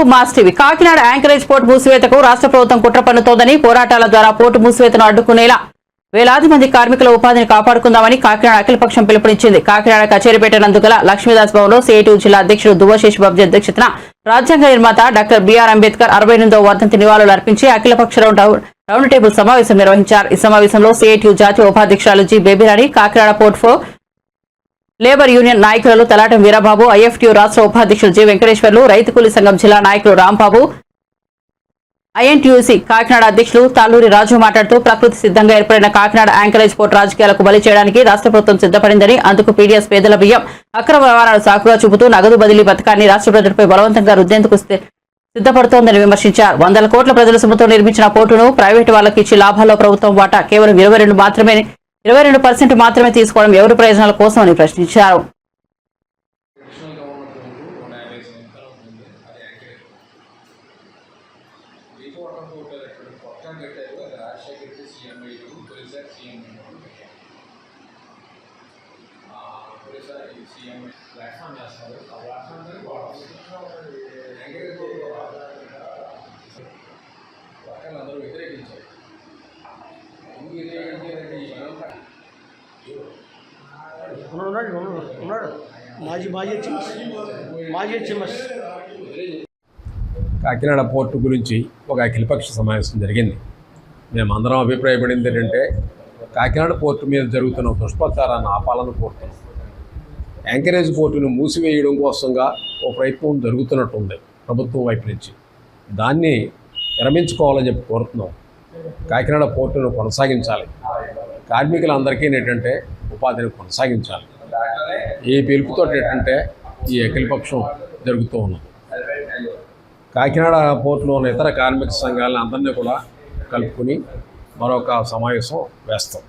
To mass TV. Kakinada anchorage port మూసివేతకు రాష్ట్ర ప్రభుత్వం కుట్ర పన్నుతోందని పోరాటాల ద్వారా పోర్టు మూసివేతను అడ్డుకునేలా వేలాది మంది కార్మికుల ఉపాధిని కాపాడుకుందామని కాకినాడ అఖిలపక్షం పిలుపునిచ్చింది. కాకినాడ కచేరీపేట నందుగల లక్ష్మీదాస్ భవన్లో సిఐటి జిల్లా అధ్యక్షుడు దువ్వశేష్ బాబు అధ్యక్షతన రాజ్యాంగ నిర్మాత డాక్టర్ బిఆర్ అంబేద్కర్ అరవై ఎనిమిదవ వర్ధంతి నివాళులు అర్పించి అఖిలపక్ష రౌండ్ టేబుల్ సమావేశం నిర్వహించారు. ఈ సమావేశంలో సిఐటియు జాతీయ ఉపాధ్యక్షురాలు జి బేబీరాణి కాకినాడ పోర్ట్ఫో లేబర్ యూనియన్ నాయకులలో తలాటం వీరబాబు ఐఎఫ్టీయూ రాష్ట్ర ఉపాధ్యక్షులు జి వెంకటేశ్వర్లు రైతు కూలీ సంఘం జిల్లా నాయకులు రాంబాబు ఐఎన్టీయూసీ కాకినాడ అధ్యక్షులు తాళూరి రాజు మాట్లాడుతూ ప్రకృతి సిద్ధంగా ఏర్పడిన కాకినాడ యాంకరేజ్ పోర్టు రాజకీయాలకు బలి చేయడానికి రాష్ట్ర ప్రభుత్వం సిద్ధపడిందని అందుకు పీడీఎస్ పేదల బియ్యం అక్రమ వ్యవహారాలు సాకుగా చూపుతూ నగదు బదిలీ పథకాన్ని రాష్ట్ర ప్రజలపై బలవంతంగా రుద్దేందుకు సి- సిద్ధపడుతోందని విమర్శించారు. వందల కోట్ల ప్రజల సొమ్ముతో నిర్మించిన పోర్టును ప్రైవేటు వాళ్ళకి ఇచ్చి లాభాల్లో ప్రభుత్వం వాటా కేవలం ఇరవై రెండు మాత్రమే ఇరవై రెండు పర్సెంట్ మాత్రమే తీసుకోవడం ఎవరి ప్రయోజనాల కోసమని ప్రశ్నించారు. ట్రెడిషనల్గా ఉన్నాడు. మాజీ మాజీ హెచ్ఎంఎస్ మాజీ హెచ్ఎంఎస్ కాకినాడ పోర్టు గురించి ఒక అఖిలపక్ష సమావేశం జరిగింది. మేమందరం అభిప్రాయపడింది ఏంటంటే కాకినాడ పోర్టు మీద జరుగుతున్న దుష్ప్రచారాన్ని ఆపాలని కోరుతున్నాం. యాంకరేజ్ పోర్టును మూసివేయడం కోసంగా ఓ ప్రయత్నం జరుగుతున్నట్టుంది ప్రభుత్వం వైపు నుంచి. దాన్ని విరమించుకోవాలని చెప్పి కోరుతున్నాం. కాకినాడ పోర్టును కొనసాగించాలి. కార్మికులందరికీ ఏంటంటే ఉపాధిని కొనసాగించాలి. ఈ పిలుపుతో ఏంటంటే ఈ అఖిలపక్షం జరుగుతూ ఉన్నాం కాకినాడ పోర్టులో ఉన్న ఇతర కార్మిక సంఘాలను అందరినీ కూడా కలుపుకొని మరొక సమావేశం వేస్తాం.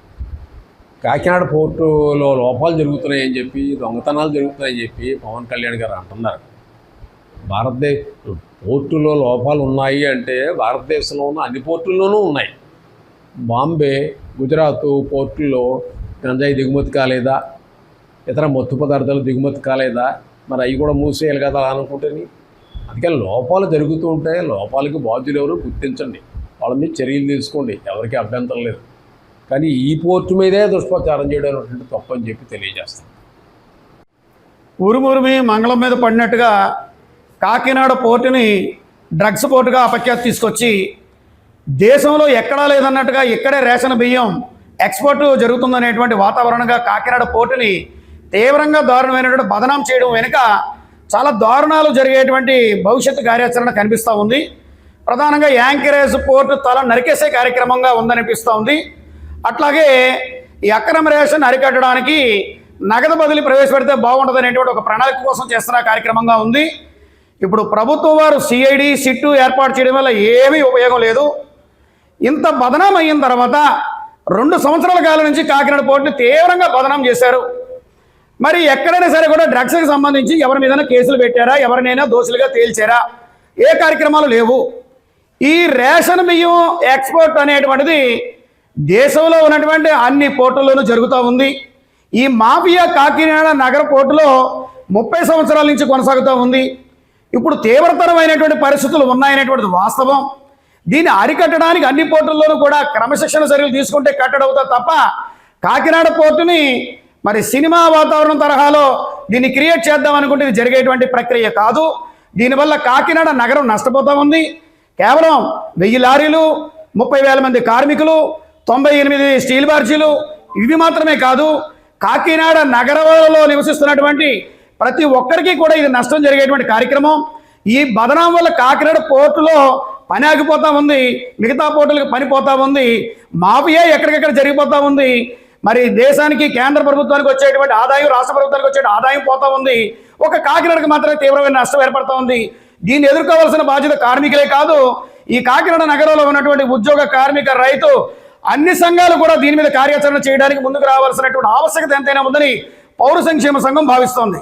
కాకినాడ పోర్టులో లోపాలు జరుగుతున్నాయని చెప్పి దొంగతనాలు జరుగుతున్నాయని చెప్పి పవన్ కళ్యాణ్ గారు అంటున్నారు. భారతదేశ పోర్టులో లోపాలు ఉన్నాయి అంటే భారతదేశంలో ఉన్న అన్ని పోర్టుల్లోనూ ఉన్నాయి. బాంబే గుజరాత్ పోర్టుల్లో గంజాయి దిగుమతి కాలేదా? ఇతర మత్తు పదార్థాలు దిగుమతి కాలేదా? మరి అవి కూడా మూసేయాలి కదా అనుకుంటేని? అందుకే లోపాలు జరుగుతూ ఉంటే లోపాలకి బాధ్యులు ఎవరు గుర్తించండి. వాళ్ళ మీద చర్యలు తీసుకోండి. ఎవరికి అభ్యంతరం లేదు. కానీ ఈ పోర్టు మీదే దుష్ప్రచారం చేయడం అనేటువంటి చెప్పి తెలియజేస్తాను. ఉరుమురిమి మంగళం మీద పడినట్టుగా కాకినాడ పోర్టుని డ్రగ్స్ పోర్టుగా అపఖ్యాతి తీసుకొచ్చి దేశంలో ఎక్కడా లేదన్నట్టుగా ఇక్కడే రేషన్ బియ్యం ఎక్స్పోర్ట్ జరుగుతుందనేటువంటి వాతావరణంగా కాకినాడ పోర్టుని తీవ్రంగా దారుణమైనటువంటి బదనాం చేయడం వెనుక చాలా దారుణాలు జరిగేటువంటి భవిష్యత్తు కార్యాచరణ కనిపిస్తూ ఉంది. ప్రధానంగా యాంకరేజ్ పోర్టు తల నరికేసే కార్యక్రమంగా ఉందనిపిస్తూ ఉంది. అట్లాగే ఈ అక్రమ రేషన్ అరికట్టడానికి నగదు బదిలీ ప్రవేశపెడితే బాగుంటుంది అనేటువంటి ఒక ప్రణాళిక కోసం చేస్తున్న కార్యక్రమంగా ఉంది. ఇప్పుడు ప్రభుత్వం వారు సిఐడి సిట్టు ఏర్పాటు చేయడం వల్ల ఏమీ ఉపయోగం లేదు. ఇంత బదనాం అయిన తర్వాత రెండు సంవత్సరాల కాలం నుంచి కాకినాడ పోర్టుని తీవ్రంగా బదనాం చేశారు. మరి ఎక్కడైనా సరే కూడా డ్రగ్స్కి సంబంధించి ఎవరి మీదైనా కేసులు పెట్టారా? ఎవరినైనా దోషులుగా తేల్చారా? ఏ కార్యక్రమాలు లేవు. ఈ రేషన్ బియ్యం ఎక్స్పోర్ట్ అనేటువంటిది దేశంలో ఉన్నటువంటి అన్ని పోర్టుల్లోనూ జరుగుతూ ఉంది. ఈ మాఫియా కాకినాడ నగర పోర్టులో ముప్పై సంవత్సరాల నుంచి కొనసాగుతూ ఉంది. ఇప్పుడు తీవ్రతరమైనటువంటి పరిస్థితులు ఉన్నాయనేటువంటిది వాస్తవం. దీన్ని అరికట్టడానికి అన్ని పోర్టుల్లోనూ కూడా క్రమశిక్షణ చర్యలు తీసుకుంటే కట్టడవుతా తప్ప కాకినాడ పోర్టుని మరి సినిమా వాతావరణం తరహాలో దీన్ని క్రియేట్ చేద్దాం అనుకుంటే ఇది జరిగేటువంటి ప్రక్రియ కాదు. దీనివల్ల కాకినాడ నగరం నష్టపోతూ ఉంది. కేవలం వెయ్యి లారీలు ముప్పై వేల మంది కార్మికులు తొంభై ఎనిమిది స్టీల్ బార్జీలు ఇవి మాత్రమే కాదు కాకినాడ నగరంలో నివసిస్తున్నటువంటి ప్రతి ఒక్కరికి కూడా ఇది నష్టం జరిగేటువంటి కార్యక్రమం. ఈ బదనాం వల్ల కాకినాడ పోర్టులో పని ఆగిపోతా ఉంది మిగతా పోర్టులకు పనిపోతా ఉంది మాఫియా ఎక్కడికెక్కడ జరిగిపోతా ఉంది. మరి దేశానికి కేంద్ర ప్రభుత్వానికి వచ్చేటువంటి ఆదాయం రాష్ట్ర ప్రభుత్వానికి వచ్చే ఆదాయం పోతా ఉంది. ఒక కాకినాడకు మాత్రమే తీవ్రమైన నష్టం ఏర్పడతా ఉంది. దీన్ని ఎదుర్కోవాల్సిన బాధ్యత కార్మికులే కాదు ఈ కాకినాడ నగరంలో ఉన్నటువంటి ఉద్యోగ కార్మిక రైతు అన్ని సంఘాలు కూడా దీని మీద కార్యాచరణ చేయడానికి ముందుకు రావాల్సినటువంటి ఆవశ్యకత ఎంతైనా ఉందని పౌర సంక్షేమ సంఘం భావిస్తోంది.